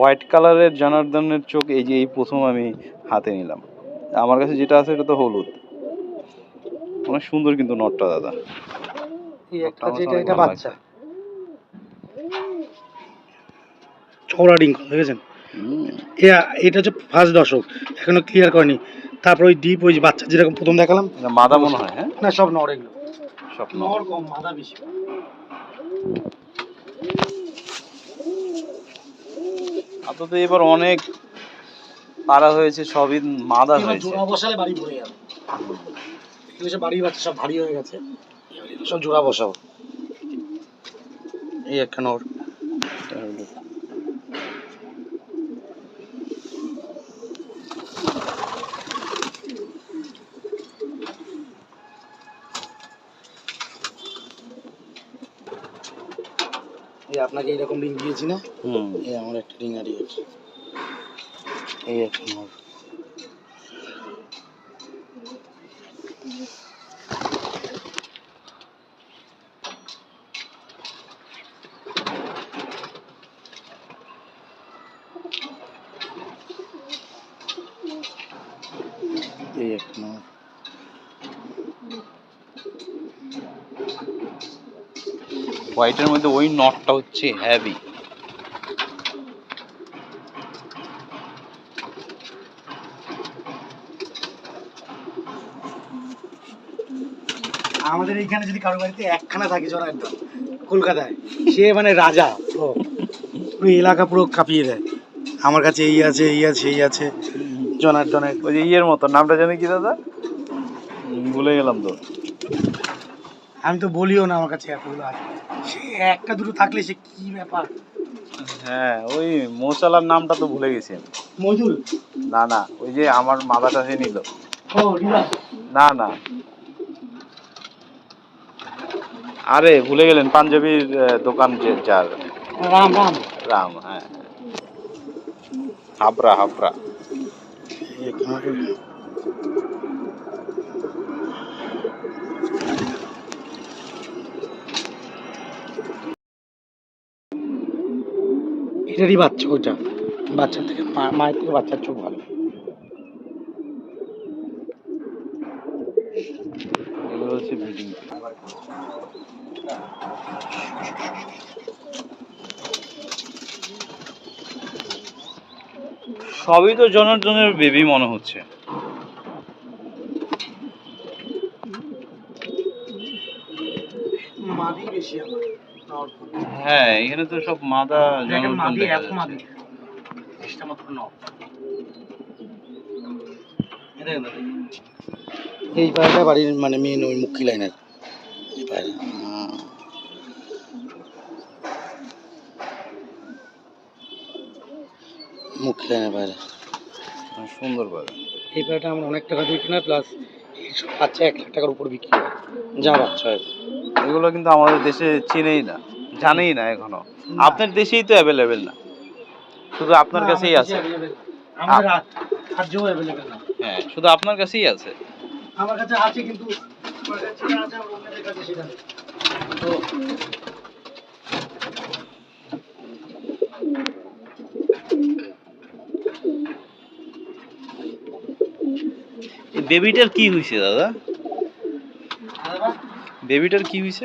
White কালারের জনার্দনের চোখ এই যে এই প্রথম আমি হাতে নিলাম। আমার কাছে যেটা আছে এটা তো হলুদ। অনেক সুন্দর কিন্তু নটটা দাদা। বাচ্চা। চওড়া দেখেছেন? এটা হচ্ছে ফার্স্ট দশক এখনও ক্লিয়ার করেনি। তারপর ওই ডিপ ওই বাচ্চা যেরকম প্রথম দেখালাম মাদা মনে হয় হ্যাঁ? না সব এগুলো। স্বপ্ন নর কম মাদা বেশি। আপাতত এবার অনেক পাড়া হয়েছে সবই মাদা হয়েছে। জোড়া বসালে বাড়ি ভরে যাবে বাড়ি বাচ্চা সব ভারী হয়ে গেছে। সব জোড়া বসাবো এই একটা নর। আপনাকে এরকম রিং দিয়েছি না? এই আমার একটা রিং হারিয়ে গেছে এই একটা নর এই একটা হোয়াইটের মধ্যে ওই নটটা হচ্ছে হ্যাভি আমাদের এইখানে যদি কারও বাড়িতে একখানা থাকে জনার্দন কলকাতায় সে মানে রাজা পুরো এলাকা পুরো কাঁপিয়ে দেয়। আমার কাছে এই আছে এই আছে এই আছে জনার্দনের ওই যে ইয়ের মতো নামটা জানি কি দাদা? ভুলে গেলাম তো। আমি তো বলিও না আমার কাছে এতগুলো আছে। সে একটা দুটো থাকলে সে কি ব্যাপার? হ্যাঁ ওই মৌচালার নামটা তো ভুলে গেছি আমি। মজুল? না না ওই যে আমার মাথাটা সে নিল। ও রিবা না না। আরে ভুলে গেলেন পাঞ্জাবির আহ, দোকান যে যার। রাম রাম। রাম হ্যাঁ হাবরা হাবড়া এটারই বাচ্চা ওইটা। বাচ্চার থেকে মায়ের থেকে বাচ্চার চোখ ভালো। এগুলো হচ্ছে ব্রিডিং সবই তো জনার্দনের বেবি মনে হচ্ছে। মাদি বেশি আমার। হ্যাঁ এখানে তো সব মাদা এই পায়রাটা বাড়ির মানে মেন ওই মুখী লাইনের এই পায়রা। হুম। মুখী লাইনের পায়রা। সুন্দর পাবে এই পায়রাটা আমরা অনেক টাকা দিয়ে কেনা প্লাস এই বাচ্চা এক লাখ টাকার উপর বিক্রি হয়। যা বাচ্চা হয়। এগুলো কিন্তু আমাদের দেশে চেনেই না জানেই না এখনও। আপনার দেশেই তো অ্যাভেলেবেল না। শুধু আপনার কাছেই আছে। হ্যাঁ শুধু আপনার কাছেই আছে। আমার কাছে আছে কিন্তু বেবিটার কি হয়েছে দাদা? বেবিটার কি হয়েছে